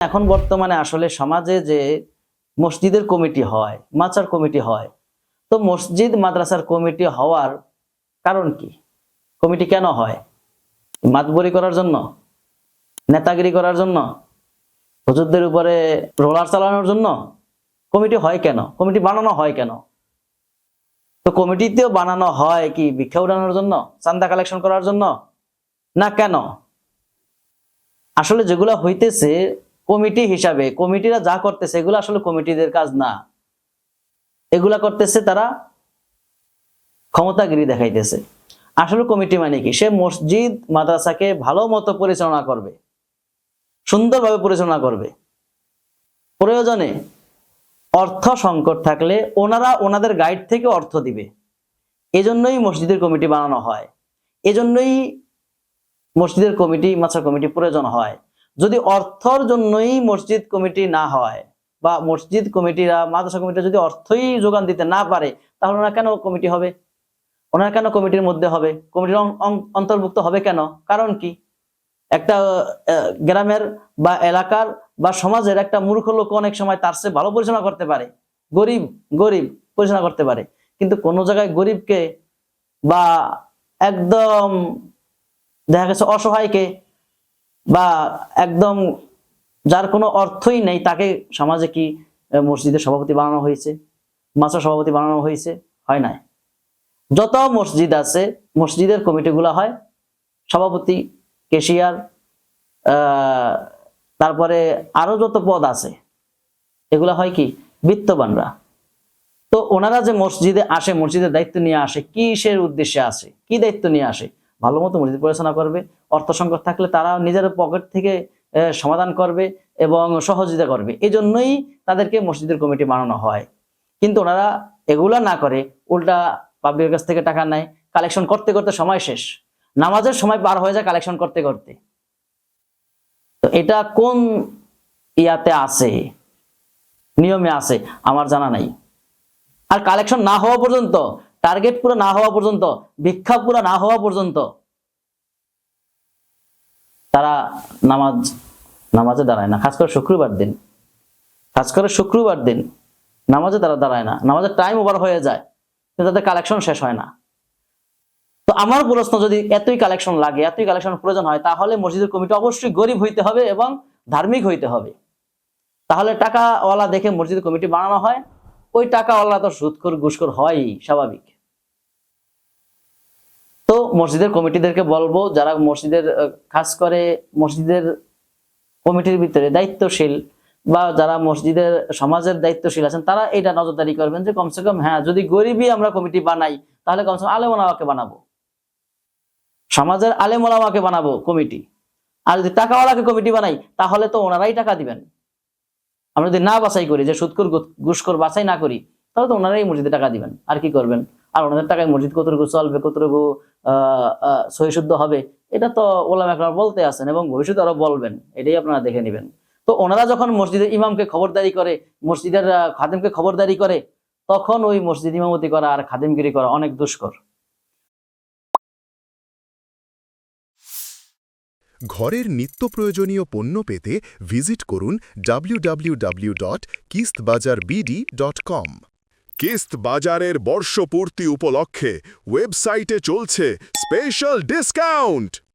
এখন বর্তমানে আসলে সমাজে যে মসজিদের কমিটি হয়, মাচার কমিটি হয়, তো মসজিদ মাদ্রাসার কমিটি হওয়ার কারণ কি? কমিটি কেন হয়? মাতবরি করার জন্য? নেতাগিরি করার জন্য? হুজুরদের উপরে রোলার চালানোর জন্য? কমিটি হয় কেন? কমিটি বানানো হয় কেন? তো কমিটিতেও বানানো হয় কি ভিক্ষা উঠানোর জন্য? চান্দা কালেকশন করার জন্য? না কেন? আসলে যেগুলো হইতেছে কমিটি হিসাবে, কমিটিরা যা করতেছে, এগুলো আসলে কমিটিদের কাজ না। এগুলা করতেছে তারা ক্ষমতাগিরি দেখাইতেছে। আসলে কমিটি মানে কি? সে মসজিদ, মাদ্রাসাকে ভালো মতো পরিচালনা করবে, সুন্দরভাবে পরিচালনা করবে। প্রয়োজনে অর্থ সংকট থাকলে ওনারা ওনাদের গাইড থেকে অর্থ দিবে। এজন্যই মসজিদের কমিটি বানানো হয়। এজন্যই মসজিদের কমিটি মাদ্রাসা কমিটি প্রয়োজন হয়। যদি অর্থর জন্যই মসজিদ কমিটি না হয় বা মসজিদ কমিটিরা, মাদ্রাসা কমিটি যদি অর্থই যোগান দিতে না পারে, তাহলে ওনারা কেন কমিটি হবে? ওনারা কেন কমিটির মধ্যে হবে? কমিটির অন্তর্ভুক্ত হবে কেন? কারণ কি? একটা গ্রামের বা এলাকার বা সমাজের একটা মূর্খ লোক অনেক সময় তার চেয়ে ভালো পরিচালনা করতে পারে। গরিব গরিব পরিচালনা করতে পারে। কিন্তু কোনো জায়গায় গরিবকে বা একদম দেখা গেছে অসহায়কে বা একদম যার কোনো অর্থই নেই, তাকে সমাজে কি মসজিদের সভাপতি বানানো হয়েছে? মাস্টার সভাপতি বানানো হয়েছে? হয় নাই। যত মসজিদ আছে, মসজিদের কমিটিগুলো হয়, সভাপতি, কেশিয়ার তারপরে আরও যত পদ আছে, এগুলা হয় কি, বিত্তবানরা। তো ওনারা যে মসজিদে আসে, মসজিদের দায়িত্ব নিয়ে আসে, কিসের উদ্দেশ্যে আসে, কি দায়িত্ব নিয়ে আসে ভালো মতো মসজিদ পরিচালনা করবে অর্থ সংকট থাকলে তারা নিজের পকেট থেকে সমাধান করবে এবং সহযোগিতা করবে। এই জন্যই তাদেরকে মসজিদের কমিটি বানানো হয়। কিন্তু ওনারা এগুলা না করে, উল্টা পাবলিকের কাছ থেকে টাকা নেয়। কালেকশন করতে করতে সময় শেষ। নামাজের সময় পার হয়ে যায় কালেকশন করতে করতে। তো এটা কোন ইয়াতে আছে? নিয়মে আছে, আমার জানা নাই। আর কালেকশন না হওয়া পর্যন্ত টার্গেট পুরো না হওয়া পর্যন্ত, ভিক্ষা পুরো না হওয়া পর্যন্ত তারা নামাজ, নামাজে দাঁড়ায় না। খাস করে শুক্রবার দিন। খাস করে শুক্রবার দিন নামাজে তারা দাঁড়ায় না। নামাজের টাইম ওভার হয়ে যায়, কিন্তু তাদের কালেকশন শেষ হয় না। তো আমার প্রশ্ন, যদি এতই কালেকশন লাগে, এতই কালেকশন প্রয়োজন হয়, তাহলে মসজিদের কমিটি অবশ্যই গরিব হইতে হবে এবং ধার্মিক হইতে হবে। তাহলে টাকাওয়ালা দেখে মসজিদ কমিটি বানানো হয়। ওই টাকাওয়ালা তো সুদখোর ঘুষখোর হয়ই, স্বাভাবিক। তো মসজিদের কমিটিদেরকে বলব, যারা মসজিদের খাস করে, মসজিদের কমিটির ভিতরে দায়িত্বশীল বা যারা মসজিদের সমাজের দায়িত্বশীল আছেন, তারা এটা নজরদারি করবেন যে কমসে কম হ্যাঁ যদি গরিবই আমরা কমিটি বানাই, তাহলে কমসে কম আলেমোলামাকে বানাবো। সমাজের আলেমোলামাকে বানাবো কমিটি। আর যদি টাকাওয়ালাকে কমিটি বানাই, তাহলে তো ওনারাই টাকা দিবেন। আমরা যদি না বাছাই করি, যে সুদকর ঘুষকর বাছাই না করি, তাহলে তো ওনারাই মসজিদে টাকা দিবেন। আর কি করবেন? আর ওনাদের টাকায় মসজিদ কতটুকু চলবে, কতটুকু, আহ সহিশুদ্ধ হবে, এটা তো ওলাম একবার বলতে আছেন এবং ভবিষ্যতে আরও বলবেন, এটাই আপনারা দেখে নেবেন। তো ওনারা যখন মসজিদের ইমামকে খবরদারি করে, মসজিদের খাদেমকে খবরদারি করে, তখন ওই মসজিদ ইমামতি করা আর খাদেমগিরি করা অনেক দুষ্কর। ঘরের নিত্য প্রয়োজনীয় পণ্য পেতে ভিজিট করুন www.kistbazarbd.com কিস্ত বাজারের বর্ষপূর্তি উপলক্ষে ওয়েবসাইটে চলছে স্পেশাল ডিসকাউন্ট।